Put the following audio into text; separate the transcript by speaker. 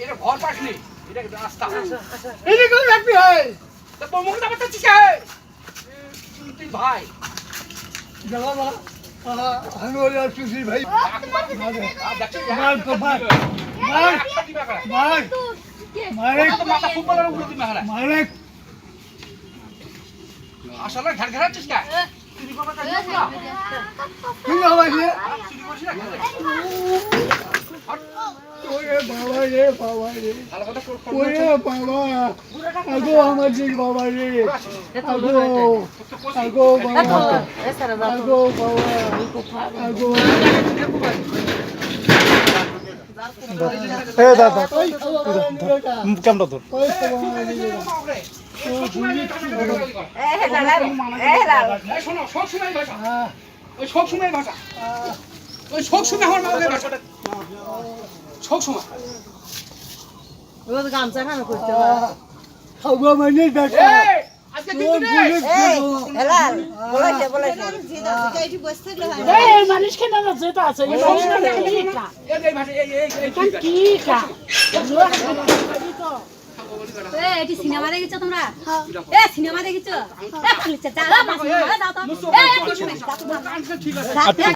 Speaker 1: এটা ঘর পাসনি এটা রাস্তা
Speaker 2: এদিকে কেউ রাখবি হয়
Speaker 1: তা তোর মুখে দাবার চাচ্ছিস তুই ভাই
Speaker 2: জানা না আমি ওই আর সুশী ভাই মার তো মার মার মার মারে
Speaker 1: মাথা ফুটবলের উপরে দিবে হারা
Speaker 2: মারে
Speaker 1: আসলে ঘাট ঘাটাচ্ছিস কে চুরি করবার কাজ না?
Speaker 2: কি বাবা রে
Speaker 1: চুরি করিস না ঘরে?
Speaker 2: ওরে বাবা রে বাবা রে
Speaker 1: ভালো কথা কর- কর-
Speaker 2: ওরে বাবা আগো আমার যে বাবা রে আগো আগো বাবা আগো বাবা আগো
Speaker 3: এ দাদা ক্যামেরা ধর
Speaker 1: সবসময় এই ভাষা। ওই ভাষা। ওই আমার মায়ের ভাষা।
Speaker 4: গামছা করতে
Speaker 2: মানে বেটা
Speaker 5: আছে কি
Speaker 6: এটি সিনেমা দেখেছ তোমরা এ সিনেমা দেখেছ